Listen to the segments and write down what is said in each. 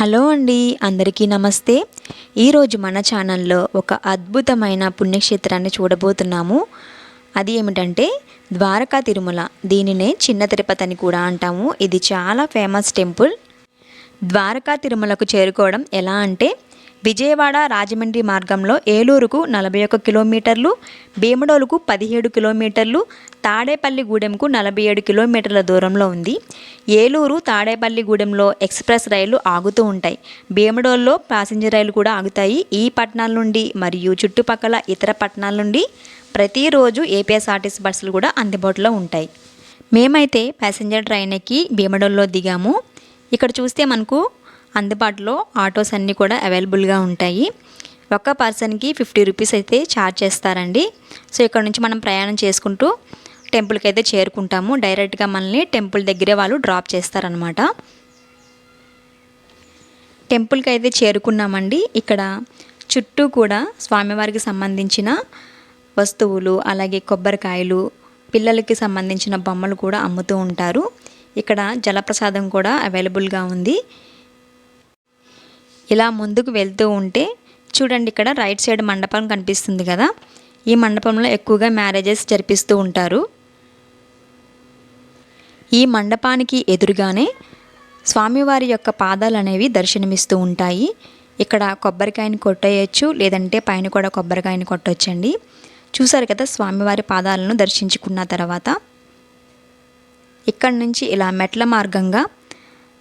Hello అండి అందరికీ నమస్తే. ఈరోజు మన ఛానల్లో ఒక అద్భుతమైన పుణ్యక్షేత్రాన్ని చూడబోతున్నాము. అది ఏమిటంటే ద్వారకా తిరుమల. దీనినే చిన్న తిరుపతి అని కూడా అంటాము. ఇది చాలా ఫేమస్ టెంపుల్. ద్వారకా తిరుమలకు చేరుకోవడం ఎలా అంటే విజయవాడ రాజమండ్రి మార్గంలో ఏలూరుకు నలభై ఒక్క కిలోమీటర్లు భీమడోలుకు పదిహేడు కిలోమీటర్లు తాడేపల్లిగూడెంకు నలభై ఏడు కిలోమీటర్ల దూరంలో ఉంది. ఏలూరు తాడేపల్లిగూడెంలో ఎక్స్ప్రెస్ రైళ్ళు ఆగుతూ ఉంటాయి. భీమడోల్లో ప్యాసింజర్ రైలు కూడా ఆగుతాయి. ఈ పట్టణాల నుండి మరియు చుట్టుపక్కల ఇతర పట్టణాల నుండి ప్రతిరోజు ఏపీఎస్ఆర్టీసీ బస్సులు కూడా అందుబాటులో ఉంటాయి. మేమైతే ప్యాసింజర్ ట్రైన్ ఎక్కి భీమడోల్లో దిగాము. ఇక్కడ చూస్తే మనకు అందుబాటులో ఆటోస్ అన్నీ కూడా అవైలబుల్గా ఉంటాయి. ఒక పర్సన్కి ఫిఫ్టీ రూపీస్ అయితే ఛార్జ్ చేస్తారండి. సో ఇక్కడ నుంచి మనం ప్రయాణం చేసుకుంటూ టెంపుల్కి అయితే చేరుకుంటాము. డైరెక్ట్గా మనల్ని టెంపుల్ దగ్గరే వాళ్ళు డ్రాప్ చేస్తారనమాట టెంపుల్కి అయితే చేరుకున్నామండి. ఇక్కడ చుట్టూ కూడా స్వామివారికి సంబంధించిన వస్తువులు అలాగే కొబ్బరికాయలు పిల్లలకి సంబంధించిన బొమ్మలు కూడా అమ్ముతూ ఉంటారు. ఇక్కడ జలప్రసాదం కూడా అవైలబుల్గా ఉంది. ఇలా ముందుకు వెళ్తూ ఉంటే చూడండి ఇక్కడ రైట్ సైడ్ మండపం కనిపిస్తుంది కదా? ఈ మండపంలో ఎక్కువగా మ్యారేజెస్ జరిపిస్తూ ఉంటారు. ఈ మండపానికి ఎదురుగానే స్వామివారి యొక్క పాదాలు అనేవి దర్శనమిస్తూ ఉంటాయి. ఇక్కడ కొబ్బరికాయని కొట్టేయచ్చు లేదంటే పైన కూడా కొబ్బరికాయని కొట్టొచ్చండి. చూసారు కదా స్వామివారి పాదాలను దర్శించుకున్న తర్వాత? ఇక్కడ నుంచి ఇలా మెట్ల మార్గంగా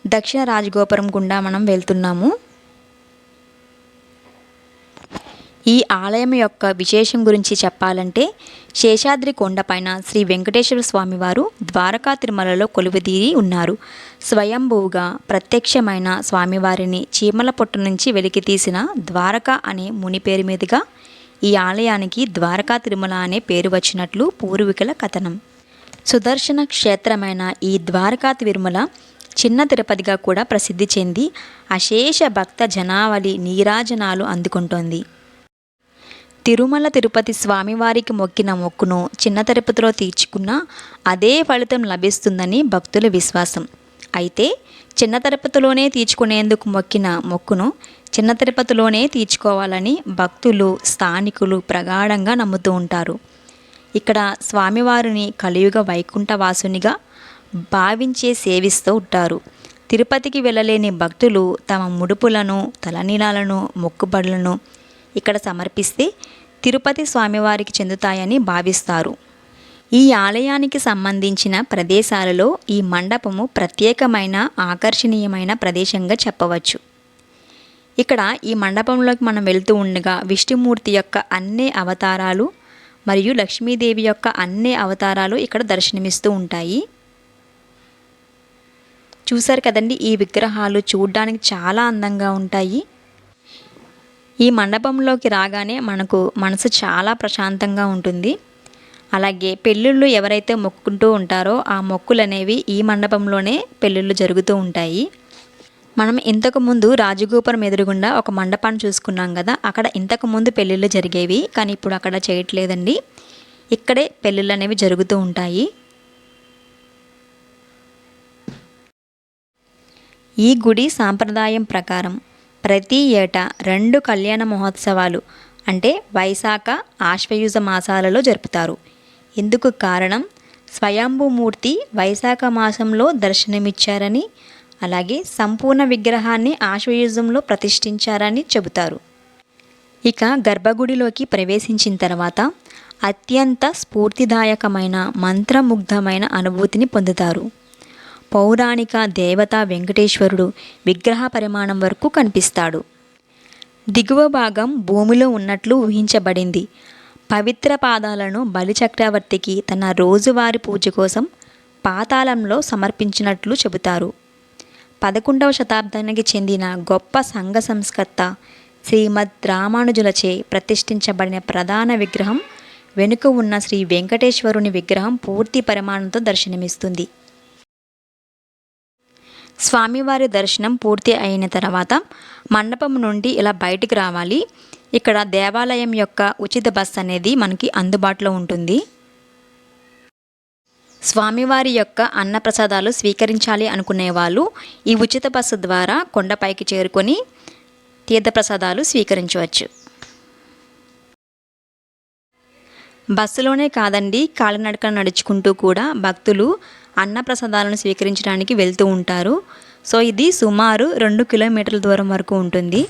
దక్షిణ రాజగోపురం గుండా మనం వెళ్తున్నాము. ఈ ఆలయం యొక్క విశేషం గురించి చెప్పాలంటే శేషాద్రి కొండపైన శ్రీ వెంకటేశ్వర స్వామివారు ద్వారకా తిరుమలలో కొలువుదీరి ఉన్నారు. స్వయంభువుగా ప్రత్యక్షమైన స్వామివారిని చీమల పొట్టు నుంచి వెలికి తీసిన ద్వారకా అనే ముని పేరు మీదుగా ఈ ఆలయానికి ద్వారకా తిరుమల అనే పేరు వచ్చినట్లు పూర్వీకుల కథనం. సుదర్శన క్షేత్రమైన ఈ ద్వారకా తిరుమల చిన్న తిరుపతిగా కూడా ప్రసిద్ధి చెంది అశేష భక్త జనావళి నీరాజనాలు అందుకుంటోంది. తిరుమల తిరుపతి స్వామివారికి మొక్కిన మొక్కును చిన్న తిరుపతిలో తీర్చుకున్న అదే ఫలితం లభిస్తుందని భక్తుల విశ్వాసం. అయితే చిన్న తిరుపతిలోనే తీర్చుకునేందుకు మొక్కిన మొక్కును చిన్న తిరుపతిలోనే తీర్చుకోవాలని భక్తులు స్థానికులు ప్రగాఢంగా నమ్ముతూ ఉంటారు. ఇక్కడ స్వామివారిని కలియుగ వైకుంఠవాసునిగా భావించే సేవిస్తూ ఉంటారు. తిరుపతికి వెళ్ళలేని భక్తులు తమ ముడుపులను తలనీలాలను మొక్కుబడులను ఇక్కడ సమర్పిస్తే తిరుపతి స్వామివారికి చెందుతాయని భావిస్తారు. ఈ ఆలయానికి సంబంధించిన ప్రదేశాలలో ఈ మండపము ప్రత్యేకమైన ఆకర్షణీయమైన ప్రదేశంగా చెప్పవచ్చు. ఇక్కడ ఈ మండపంలోకి మనం వెళ్తూ ఉండగా విష్ణుమూర్తి యొక్క అన్ని అవతారాలు మరియు లక్ష్మీదేవి యొక్క అన్ని అవతారాలు ఇక్కడ దర్శనమిస్తూ ఉంటాయి. చూశారు కదండి ఈ విగ్రహాలు చూడ్డానికి చాలా అందంగా ఉంటాయి. ఈ మండపంలోకి రాగానే మనకు మనసు చాలా ప్రశాంతంగా ఉంటుంది. అలాగే పెళ్ళిళ్ళు ఎవరైతే మొక్కుంటూ ఉంటారో ఆ మొక్కులు అనేవి ఈ మండపంలోనే పెళ్ళిళ్ళు జరుగుతూ ఉంటాయి. మనం ఇంతకుముందు రాజగోపురం ఎదురుగుండా ఒక మండపాన్ని చూసుకున్నాం కదా అక్కడ ఇంతకుముందు పెళ్ళిళ్ళు జరిగేవి కానీ ఇప్పుడు అక్కడ చేయట్లేదండి. ఇక్కడే పెళ్ళిళ్ళు అనేవి జరుగుతూ ఉంటాయి. ఈ గుడి సాంప్రదాయం ప్రకారం ప్రతి ఏటా రెండు కళ్యాణ మహోత్సవాలు అంటే వైశాఖ ఆశ్వయుజ మాసాలలో జరుపుతారు. ఇందుకు కారణం స్వయంభూమూర్తి వైశాఖ మాసంలో దర్శనమిచ్చారని అలాగే సంపూర్ణ విగ్రహాన్ని ఆశ్వయుజంలో ప్రతిష్ఠించారని చెబుతారు. ఇక గర్భగుడిలోకి ప్రవేశించిన తర్వాత అత్యంత స్ఫూర్తిదాయకమైన మంత్రముగ్ధమైన అనుభూతిని పొందుతారు. పౌరాణిక దేవత వెంకటేశ్వరుడు విగ్రహ పరిమాణం వరకు కనిపిస్తాడు. దిగువ భాగం భూమిలో ఉన్నట్లు ఊహించబడింది. పవిత్ర పాదాలను బలిచక్రవర్తికి తన రోజువారి పూజ కోసం పాతాళంలో సమర్పించినట్లు చెబుతారు. పదకొండవ శతాబ్దానికి చెందిన గొప్ప సంఘ సంస్కర్త శ్రీమద్ రామానుజులచే ప్రతిష్ఠించబడిన ప్రధాన విగ్రహం వెనుక ఉన్న శ్రీ వెంకటేశ్వరుని విగ్రహం పూర్తి పరిమాణంతో దర్శనమిస్తుంది. స్వామివారి దర్శనం పూర్తి అయిన తర్వాత మండపం నుండి ఇలా బయటికి రావాలి. ఇక్కడ దేవాలయం యొక్క ఉచిత బస్ అనేది మనకి అందుబాటులో ఉంటుంది. స్వామివారి యొక్క అన్నప్రసాదాలు స్వీకరించాలి అనుకునే వాళ్ళు ఈ ఉచిత బస్సు ద్వారా కొండపైకి చేరుకొని తీర్థప్రసాదాలు స్వీకరించవచ్చు. బస్సులోనే కాదండి కాలినడక నడుచుకుంటూ కూడా భక్తులు అన్నప్రసాదాలను స్వీకరించడానికి వెళ్తూ ఉంటారు. సో ఇది సుమారు రెండు కిలోమీటర్ల దూరం వరకు ఉంటుంది.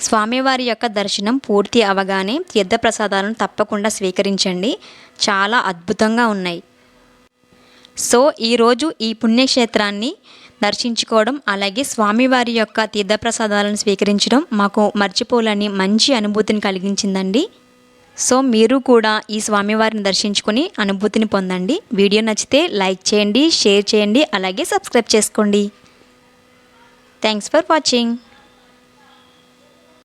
స్వామివారి యొక్క దర్శనం పూర్తి అవగానే తీర్థప్రసాదాలను తప్పకుండా స్వీకరించండి. చాలా అద్భుతంగా ఉన్నాయి. సో ఈరోజు ఈ పుణ్యక్షేత్రాన్ని దర్శించుకోవడం అలాగే స్వామివారి యొక్క తీర్థప్రసాదాలను స్వీకరించడం మాకు మర్చిపోలేని మంచి అనుభూతిని కలిగించిందండి. సో మీరు కూడా ఈ స్వామివారిని దర్శించుకుని అనుభూతిని పొందండి. వీడియో నచ్చితే లైక్ చేయండి షేర్ చేయండి అలాగే సబ్స్క్రైబ్ చేసుకోండి. Thanks for watching